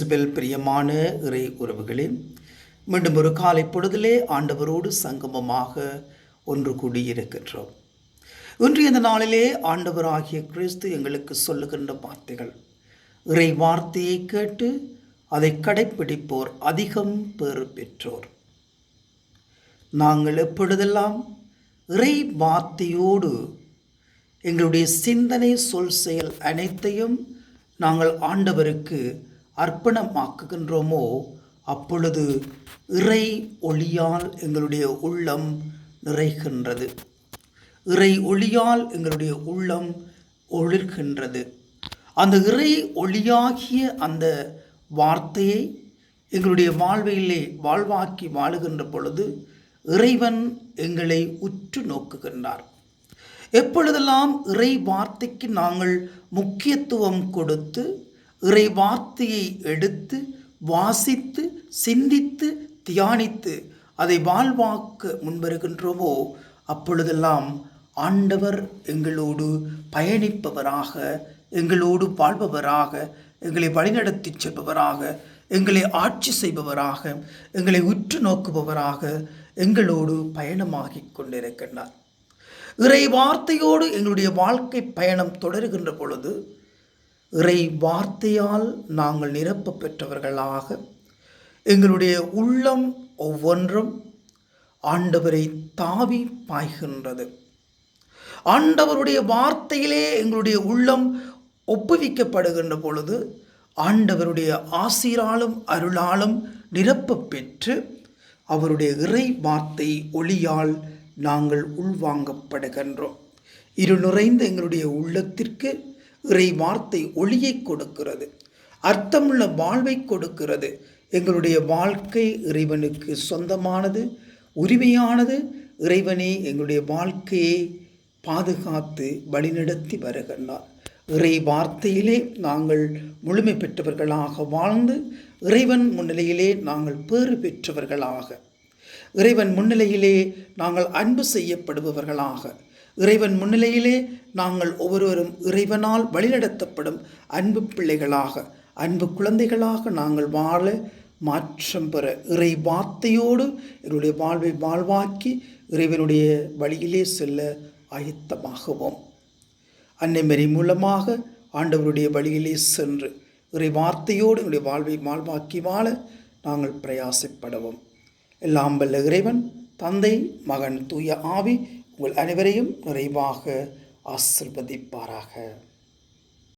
கிறிஸ்துவில் பிரியமான இறை உறவுகளே மீண்டும் ஒரு காலை பொழுதிலே ஆண்டவரோடு சங்கமமாக ஒன்று கூடியிருக்கின்றோம். இன்றைய இந்த நாளிலே ஆண்டவராகிய கிறிஸ்து எங்களுக்கு சொல்லுகின்ற வார்த்தைகள் இறை வார்த்தையை கேட்டு அதை கடைப்பிடிப்போர் அதிகம் பேறு பெற்றோர். நாங்கள் எப்பொழுதெல்லாம் இறை வார்த்தையோடு எங்களுடைய சிந்தனை சொல் செயல் அனைத்தையும் நாங்கள் ஆண்டவருக்கு அர்ப்பணமாக்குகின்றோமோ அப்பொழுது இறை ஒளியால் எங்களுடைய உள்ளம் நிறைகின்றது. இறை ஒளியால் எங்களுடைய உள்ளம் ஒளிர்கின்றது. அந்த இறை ஒளியாகிய அந்த வார்த்தையை எங்களுடைய வாழ்விலே வாழ்வாக்கி வாழுகின்ற பொழுது இறைவன் எங்களை உற்று நோக்குகின்றார். எப்பொழுதெல்லாம் இறை வார்த்தைக்கு நாங்கள் முக்கியத்துவம் கொடுத்து இறை வார்த்தையை எடுத்து வாசித்து சிந்தித்து தியானித்து அதை வாழ்வாக்க முன்வருகின்றோமோ அப்பொழுதெல்லாம் ஆண்டவர் எங்களோடு பயணிப்பவராக எங்களோடு வாழ்பவராக எங்களை வழிநடத்தி செல்பவராக எங்களை ஆட்சி செய்பவராக எங்களை உற்று நோக்குபவராக எங்களோடு பயணமாகிக் கொண்டிருக்கின்றார். இறை வார்த்தையோடு எங்களுடைய வாழ்க்கை பயணம் தொடருகின்ற பொழுது இறை வார்த்தையால் நாங்கள் நிரப்ப பெற்றவர்களாக எங்களுடைய உள்ளம் ஒவ்வொன்றும் ஆண்டவரை தாவி பாய்கின்றது. ஆண்டவருடைய வார்த்தையிலே எங்களுடைய உள்ளம் ஒப்புவிக்கப்படுகின்ற பொழுது ஆண்டவருடைய ஆசிராலும் அருளாலும் நிரப்ப பெற்று அவருடைய இறை வார்த்தை ஒளியால் நாங்கள் உள்வாங்கப்படுகின்றோம். இருநுறைந்த எங்களுடைய உள்ளத்திற்கு இறை வார்த்தை ஒளியை கொடுக்கிறது. அர்த்தமுள்ள வாழ்வை கொடுக்கிறது. எங்களுடைய வாழ்க்கை இறைவனுக்கு சொந்தமானது உரிமையானது. இறைவனே எங்களுடைய வாழ்க்கையை பாதுகாத்து வழிநடத்தி வருகின்றார். இறை வார்த்தையிலே நாங்கள் முழுமை பெற்றவர்களாக வாழ்ந்து இறைவன் முன்னிலையிலே நாங்கள் பேறு பெற்றவர்களாக. இறைவன் முன்னிலையிலே நாங்கள் அன்பு செய்யப்படுபவர்களாக. இறைவன் முன்னிலையிலே நாங்கள் ஒவ்வொருவரும் இறைவனால் வழிநடத்தப்படும் அன்பு பிள்ளைகளாக அன்பு குழந்தைகளாக நாங்கள் வாழ மாற்றம் பெற இறை வார்த்தையோடு என்னுடைய வாழ்வை வாழ்வாக்கி இறைவனுடைய வழியிலே செல்ல ஆயத்தமாகுவோம். அன்னைமரி மூலமாக ஆண்டவருடைய வழியிலே சென்று இறை வார்த்தையோடு என்னுடைய வாழ்வை வாழ்வாக்கி வாழ நாங்கள் பிரயாசப்படுவோம். எல்லாம் வல்ல இறைவன் தந்தை மகன் தூய ஆவி உங்கள் அனைவரையும் நிறைவாக ஆசிர்வதிப்பாராக.